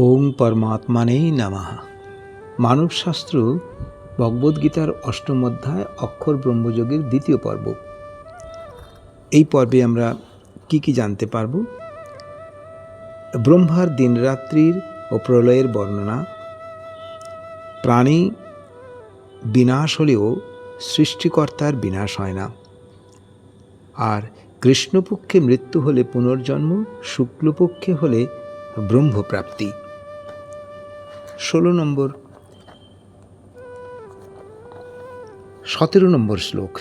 ওম পরমাত্মানেই নামাহা মানবশাস্ত্র ভগবদ্গীতার অষ্টম অধ্যায় অক্ষর ব্রহ্মযোগের দ্বিতীয় পর্ব। এই পর্বে আমরা কি কি জানতে পারব? ব্রহ্মার দিনরাত্রির ও প্রলয়ের বর্ণনা। প্রাণী বিনাশ হলেও সৃষ্টিকর্তার বিনাশ হয় না। আর কৃষ্ণপক্ষে মৃত্যু হলে পুনর্জন্ম, শুক্লপক্ষে হলে ব্রহ্মপ্রাপ্তি। ষোলো নম্বর। সতেরো নম্বর শ্লোক।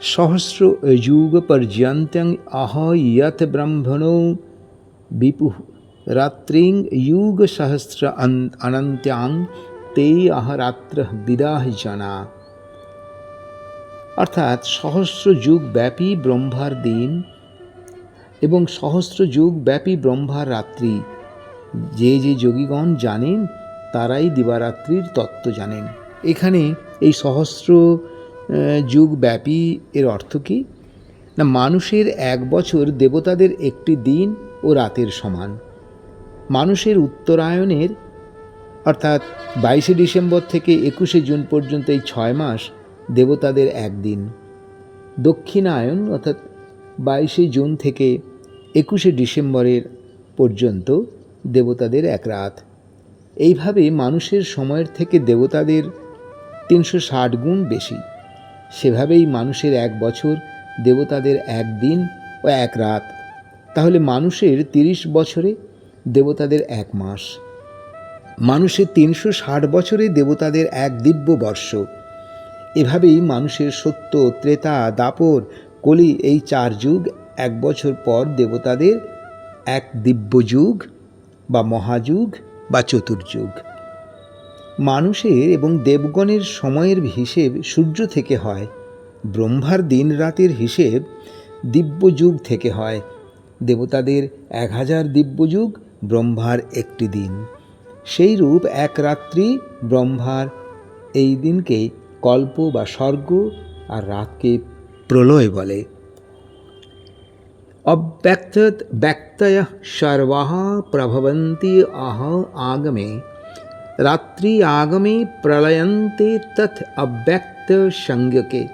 সহস্র যুগ পর্যন্তং আহ ইয়ত ব্রহ্মণো বিপু রাত্রিং যুগ সহস্র অনন্ত্যাং তে আহ রাত্র বিদাহ জানা। অর্থাৎ সহস্র যুগ ব্যাপী ব্রহ্মার দিন এবং সহস্র যুগ ব্যাপী ব্রহ্মার রাত্রি। যে যে যোগীগণ জানেন তারাই দিবারাত্রির তত্ত্ব জানেন। এখানে এই সহস্র যুগ ব্যাপী এর অর্থ কী? না, মানুষের এক বছর দেবতাদের একটি দিন ও রাতের সমান। মানুষের উত্তরায়ণের, অর্থাৎ বাইশে ডিসেম্বর থেকে একুশে জুন পর্যন্ত এই ছয় মাস দেবতাদের একদিন। দক্ষিণায়ন অর্থাৎ বাইশে জুন থেকে একুশে ডিসেম্বরের পর্যন্ত দেবতাদের এক রাত। এইভাবে মানুষের সময়ের থেকে দেবতাদের তিনশো ষাট গুণ বেশি। সেভাবেই মানুষের এক বছর, দেবতাদের এক দিন ও এক রাত। তাহলে মানুষের তিরিশ বছরে দেবতাদের এক মাস। মানুষের তিনশো ষাট বছরে দেবতাদের এক দিব্য বর্ষ। এভাবেই মানুষের সত্য, ত্রেতা, দাপর, কলি এই চার যুগ এক বছর পর দেবতাদের এক দিব্য যুগ বা মহাযুগ বা চতুর্যুগ। মানুষের এবং দেবগণের সময়ের হিসেব সূর্য থেকে হয়, ব্রহ্মার দিন রাতের হিসেব দিব্যযুগ থেকে হয়। দেবতাদের এক হাজার দিব্যযুগ ব্রহ্মার একটি দিন। সেই রূপ এক রাত্রি ব্রহ্মার এই দিনকে কল্প বা স্বর্গ আর রাতকে প্রলয় বলে। অব্যক্ত ব্যক্তয় সর্বাহ প্রভবন্তি আহ আগমে রাত্রি আগমে প্রলয়ন্তে তথ অব্যক্ত সংজ্ঞকে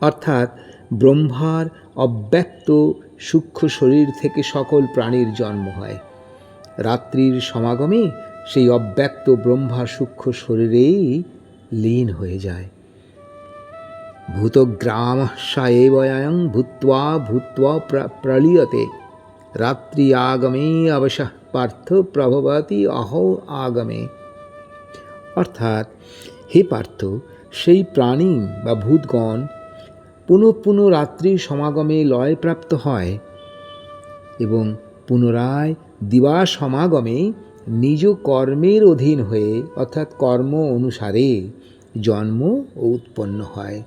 অর্থাৎ ব্রহ্মার অব্যক্ত সূক্ষ্ম শরীর থেকে সকল প্রাণীর জন্ম হয় রাত্রির সমাগমে সেই অব্যক্ত ব্রহ্মা সূক্ষ্ম শরীরেই লীন হয়ে যায়। ভূতগ্রাম সায়েবয়ং ভূত্বা ভূত্বা প্রলীয়তে রাত্রি আগমে অবশ পার্থ প্রভবতী অহ আগমে অর্থাৎ হে পার্থ সেই প্রাণী বা ভূতগণ পুনঃ পুনঃ রাত্রি সমাগমে লয়প্রাপ্ত হয় এবং পুনরায় দিবা সমাগমে নিজ কর্মের অধীন হয়ে, অর্থাৎ কর্ম অনুসারে জন্ম ও উৎপন্ন হয়।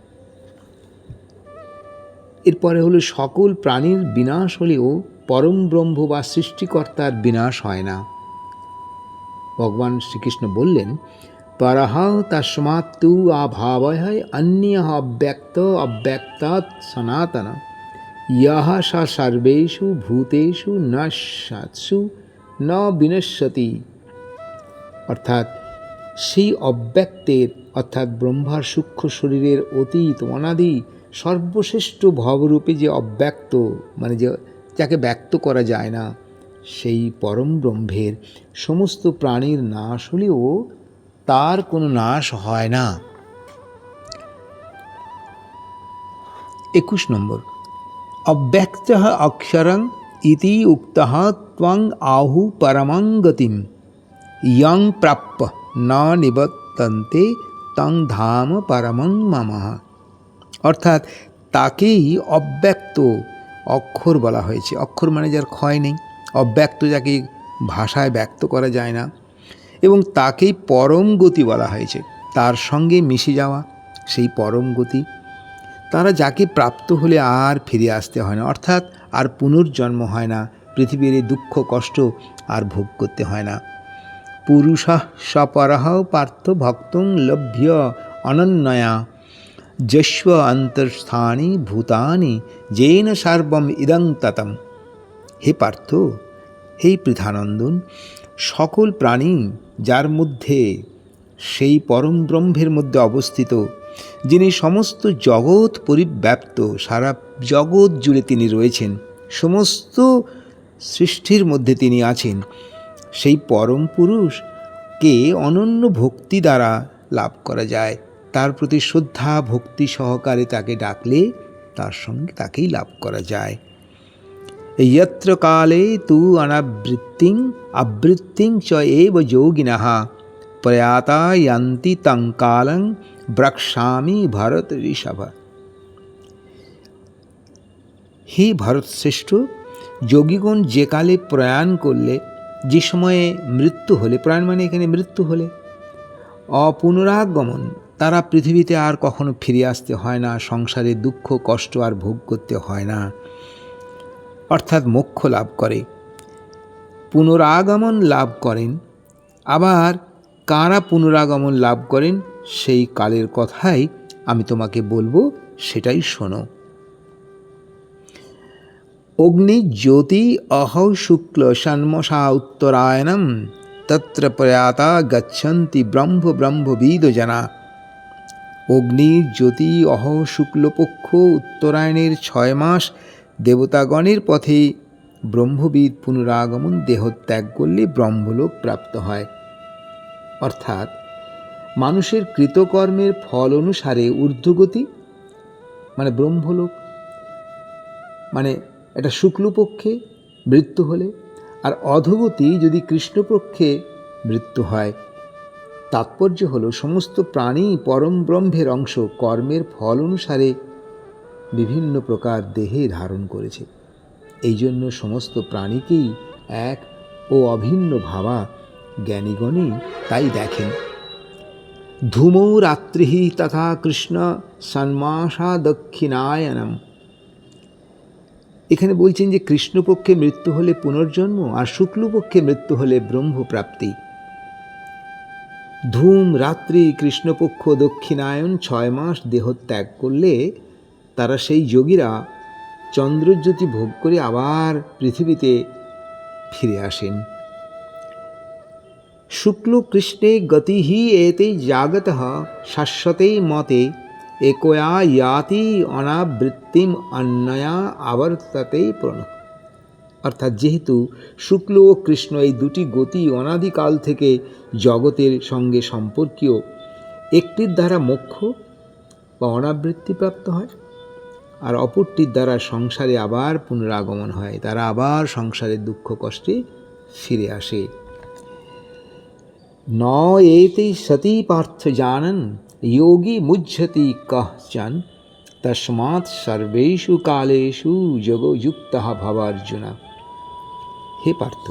এরপরে হলো সকল প্রাণীর বিনাশ হলেও পরম ব্রহ্ম বা সৃষ্টিকর্তার বিনাশ হয় না। ভগবান শ্রীকৃষ্ণ বললেন, পরহ তস্মাৎ তু অভাবয় অন্য অব্যক্ত অব্যক্তাৎ সনাতন। ইহ স সর্বেষু ভূতেষু ন সাৎসু ন বিনশ্যতি। অর্থাৎ সেই অব্যক্তের, অর্থাৎ ব্রহ্মার সূক্ষ্ম শরীরের অতীত অনাদি সর্বশ্রেষ্ঠ ভবরূপে যে অব্যক্ত মানে যে যাকে ব্যক্ত করা যায় না, সেই পরম ব্রহ্মের সমস্ত প্রাণীর নাশ হলেও তার কোনো নাশ হয় না। একুশ নম্বর। অব্যক্ত অক্ষরং ইতি উক্ত ত্বং আহু পরমং গতিম। ইয়ং প্রাপ্য ন নিবর্তন্তে তং ধাম পরমং মামা। অর্থাৎ তাকেই অব্যক্ত অক্ষর বলা হয়েছে। অক্ষর মানে যার ক্ষয় নেই। অব্যক্ত যাকে ভাষায় ব্যক্ত করা যায় না। এবং তাকেই পরম গতি বলা হয়েছে। তার সঙ্গে মিশে যাওয়া সেই পরম গতি। তারা যাকে প্রাপ্ত হলে আর ফিরে আসতে হয় না। অর্থাৎ আর পুনর্জন্ম হয় না। পৃথিবীর এই দুঃখ, কষ্ট আর ভোগ করতে হয় না। পুরুষ সপরাহ পার্থ ভক্তং লভ্য অনন্যয়া। যস্ব অন্তর্স্থানি ভূতানি জেন সর্বম ইদং ততম হে পার্থ হে পৃথানন্দন সকল প্রাণী যার মধ্যে সেই পরম ব্রহ্মের মধ্যে অবস্থিত, যিনি সমস্ত জগৎ পরিব্যাপ্ত, সারা জগৎ জুড়ে তিনি রয়েছেন, সমস্ত সৃষ্টির মধ্যে তিনি আছেন, সেই পরম পুরুষকে অনন্য ভক্তি দ্বারা লাভ করা যায়। তার প্রতি শ্রদ্ধা, ভক্তি সহকারে তাকে ডাকলে তার সঙ্গে তাকেই লাভ করা যায়। ইয়ত্র কালে তু অনাবৃত্তিং, আবৃত্তিং চ এব যোগিনাহা প্রয়াতা ইয়ান্তি তং কালং ব্রক্ষামি ভরত ঋষভ। হে ভরতশ্রেষ্ঠ, যোগীগণ যে কালে প্রয়াণ করলে, যে সময়ে মৃত্যু হলে, প্রয়াণ মানে এখানে মৃত্যু হলে অপুনরাগমন তারা পৃথিবীতে আর কখনো ফিরে আসতে হয় না, সংসারে দুঃখ, কষ্ট আর ভোগ করতে হয় না। অর্থাৎ মোক্ষ লাভ করে। পুনরাগমন লাভ করেন। আবার কারা পুনরাগমন লাভ করেন, সেই কালের কথাই আমি তোমাকে বলব, সেটাই শোনো। অগ্নি জ্যোতি অহৌ শুক্ল ষণ্মসা উত্তরায়ণম, তত্র প্রয়াতা গচ্ছন্তি ব্রহ্ম ব্রহ্মবিদ জানা অগ্নির জ্যোতি অহ শুক্লপক্ষ উত্তরায়ণের ছয় মাস, দেবতাগণের পথে ব্রহ্মবিদ পুনরাগমন, দেহত্যাগ করলে ব্রহ্মলোক প্রাপ্ত হয়। অর্থাৎ, মানুষের কৃতকর্মের ফল অনুসারে ঊর্ধ্বগতি মানে ব্রহ্মলোক মানে এটা শুক্লপক্ষে মৃত্যু হলে, আর অধগতি যদি কৃষ্ণপক্ষে মৃত্যু হয়। তাৎপর্য হল সমস্ত প্রাণী পরম ব্রহ্মের অংশ কর্মের ফল অনুসারে বিভিন্ন প্রকার দেহে ধারণ করেছে। এই জন্য সমস্ত প্রাণীকেই এক ও অভিন্ন ভাবা জ্ঞানীগণই তাই দেখেন। ধূমৌ রাত্রি তথা কৃষ্ণ সন্মাসা দক্ষিণায়নম। এখানে বলছেন যে কৃষ্ণপক্ষে মৃত্যু হলে পুনর্জন্ম আর শুক্লপক্ষে মৃত্যু হলে ব্রহ্মপ্রাপ্তি। ধূম রাত্রি কৃষ্ণপক্ষ দক্ষিণায়ন ছয় মাস দেহ ত্যাগ করলে তারা সেই যোগীরা চন্দ্রজ্যোতি ভোগ করে আবার পৃথিবীতে ফিরে আসেন। শুক্ল কৃষ্ণে গতি হি এতে জাগত শাশ্বতে মতে একয়া ইয়াতি অনাবৃত্তিম অন্যয়া আবর্ততে প্রণ অর্থাৎ যেহেতু শুক্ল ও কৃষ্ণ এই দুটি গতি অনাদিকাল থেকে জগতের সঙ্গে সম্পর্কীয়, একটির দ্বারা মোক্ষ বা অনাবৃত্তি প্রাপ্ত হয় আর অপরটির দ্বারা সংসারে আবার পুনরাগমন হয়। তারা আবার সংসারের দুঃখ কষ্টে ফিরে আসে। ন এতে সতী পার্থ জানন, যোগী মুহ্যতি কহচন তস্মাৎ সর্বেষু কালেষু যোগযুক্ত ভবার্জুনা। হে পার্থ,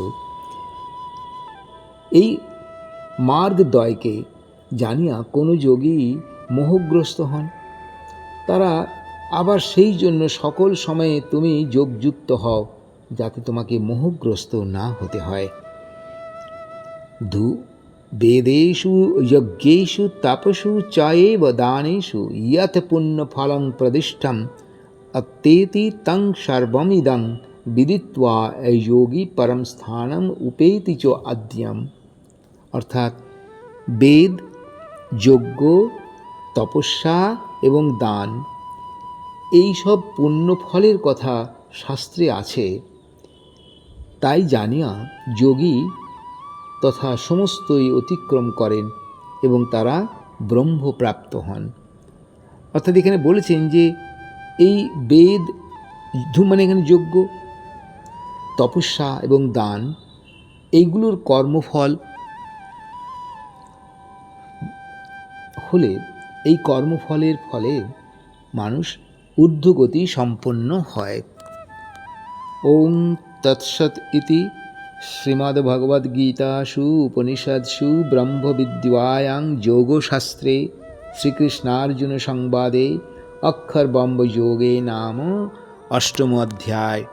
এই মার্গদ্বয়কে জানিয়া কোনো যোগী মোহগ্রস্ত হন? তারা আবার সেই জন্য সকল সময়ে তুমি যোগযুক্ত হও, যাতে তোমাকে মোহগ্রস্ত না হতে হয়। ধু বেদেষু যজ্ঞেষু তপসু, চয়েব দানেষু ইয়ত পুণ্যফলং প্রদিষ্টম অত্যেতি তং সর্বমিদং বিদিত্বা যোগী পরম স্থানম উপেতি চ আদ্যম অর্থাৎ বেদ যজ্ঞ তপস্যা এবং দান এই সব পুণ্যফলের কথা শাস্ত্রে আছে। তাই জানিয়া যোগী তথা সমস্তই অতিক্রম করেন এবং তারা ব্রহ্মপ্রাপ্ত হন। অর্থাৎ এখানে বলেছেন যে এই বেদ মানে এখানে যজ্ঞ তপস্যা এবং দান, এইগুলোর কর্মফল হলে এই কর্মফলের ফলে মানুষ ঊর্ধ্বগতি সম্পন্ন হয়। ওম তৎসৎ ইতি শ্রীমদ্ভগবদ্গীতাসু উপনিষৎসু ব্রহ্মবিদ্যায়াং যোগশাস্ত্রে শ্রীকৃষ্ণার্জুন সংবাদে অক্ষর বম্ব যোগে নাম অষ্টম অধ্যায়।